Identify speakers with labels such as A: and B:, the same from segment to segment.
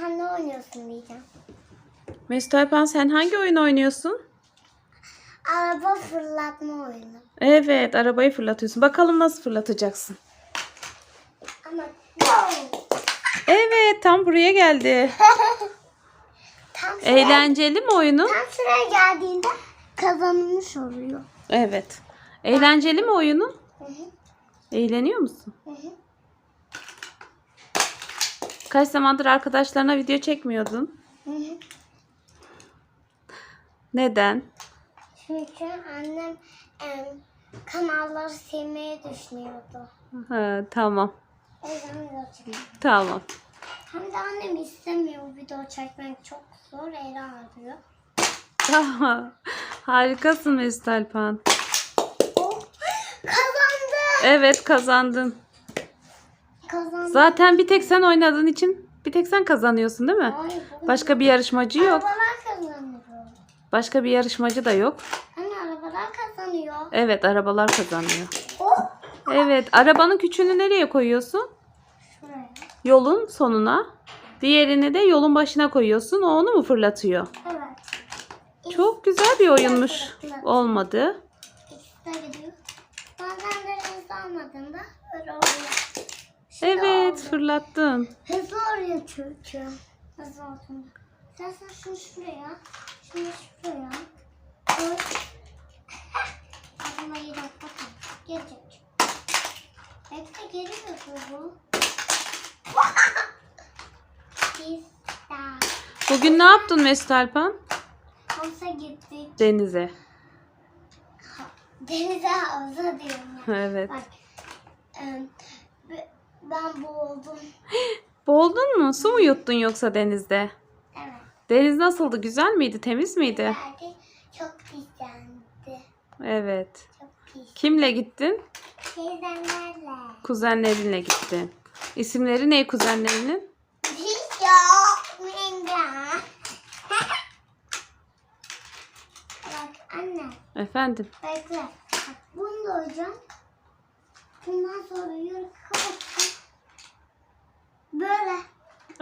A: Sen ne oynuyorsun diyeceğim.
B: Mesut Alpan sen hangi oyun oynuyorsun?
A: Araba fırlatma oyunu.
B: Evet arabayı fırlatıyorsun. Bakalım nasıl fırlatacaksın.
A: Ama
B: Evet tam buraya geldi.
A: tam
B: Eğlenceli mi oyunu?
A: tam şuraya geldiğinde kazanılmış oluyor.
B: Evet. Eğlenceli mi oyunu?
A: Hı hı,
B: Eğleniyor musun?
A: hı hı.
B: Kaç zamandır arkadaşlarına video çekmiyordun?
A: Hı hı.
B: Neden?
A: Çünkü annem em, kanalları silmeyi düşünüyordu.
B: Ha, tamam.
A: O yüzden video çektim.
B: Tamam.
A: Hem de annem istemiyor video çekmek çok zor ele ağrıyor.
B: Harikasın Mesut Alpan.
A: Oh, kazandı.
B: Evet kazandın.
A: Kazandı.
B: Zaten bir tek sen oynadığın için bir tek sen kazanıyorsun değil mi?
A: Hayır,
B: Başka bir yarışmacı yok.
A: Arabalar kazanıyor.
B: Başka bir yarışmacı da yok.
A: Hani arabalar kazanıyor.
B: Evet arabalar kazanıyor.
A: Oh.
B: Evet arabanın küçüğünü nereye koyuyorsun?
A: Şuraya.
B: Yolun sonuna. Diğerini de yolun başına koyuyorsun. O onu mu fırlatıyor?
A: Evet.
B: Çok güzel bir oyunmuş. Olmadı.
A: İkisi de gidiyor. Bazen de hızlı almadığında böyle oluyor.
B: Evet fırlattın.
A: Hızlı oluyor çünkü. Hızlı. İstersen şunu şuraya. Şunu şuraya. Koy. Aklıma. Gelecek. Bekle bu.
B: Bugün ne yaptın Mesut Alpan?
A: Havuza gittik.
B: Denize.
A: Denize havuza diyorum ya.
B: Evet.
A: Bak. be- ben boğuldum.
B: Boğuldun mu? Su mu yuttun yoksa denizde?
A: Evet.
B: Deniz nasıldı? Güzel miydi? Temiz miydi?
A: Geldi. Çok pislendi.
B: Evet.
A: Çok.
B: Kimle gittin?
A: Teyzemlerle.
B: Kuzenlerinle gittin. İsimleri ne kuzenlerinin?
A: Hiç yok. Minga. Bak anne.
B: Efendim.
A: Bekle. Bak bunu da hocam. Bundan sonra yürü kapattım. Böyle.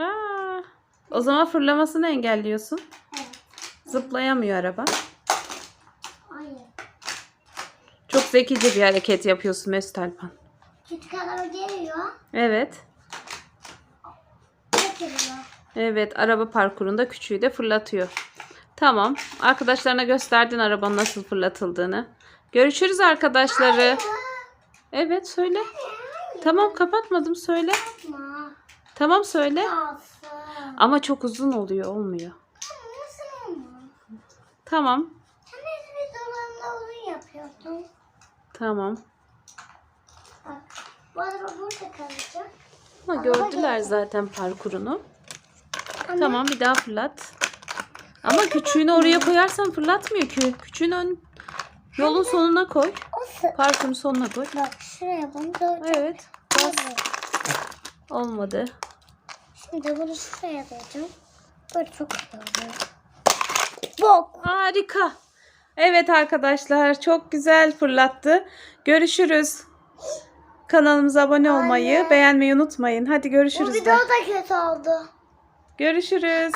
B: Aa, o zaman fırlamasını engelliyorsun.
A: Evet.
B: Zıplayamıyor araba.
A: Hayır.
B: Çok zekice bir hareket yapıyorsun Mesut Alpan.
A: Küçük araba geliyor.
B: Evet.
A: Getiriyor.
B: Evet araba parkurunda küçüğü de fırlatıyor. Tamam. Arkadaşlarına gösterdin arabanın nasıl fırlatıldığını. Görüşürüz arkadaşları. Evet söyle. Tamam kapatmadım söyle. Tamam söyle. Ama çok uzun oluyor olmuyor. Tamam.
A: Sen yapıyordun.
B: Tamam.
A: Bak bu araba burada kalacak.
B: Ama gördüler zaten parkurunu.
A: Anne,
B: Tamam bir daha fırlat. Ama küçüğünü oraya koyarsan fırlatmıyor ki. Küçüğünü ön- yolun sonuna koy. Parkurun sonuna koy.
A: Bak şuraya bunu da
B: Evet. Bas. Olmadı.
A: Şimdi bunu şuraya koyacağım. Böyle çok güzel oluyor. Bok.
B: Harika. Evet arkadaşlar çok güzel fırlattı. Görüşürüz. Kanalımıza abone olmayı,
A: Anne.
B: beğenmeyi unutmayın. Hadi
A: Bu
B: görüşürüz de.
A: video da kötü oldu.
B: Görüşürüz.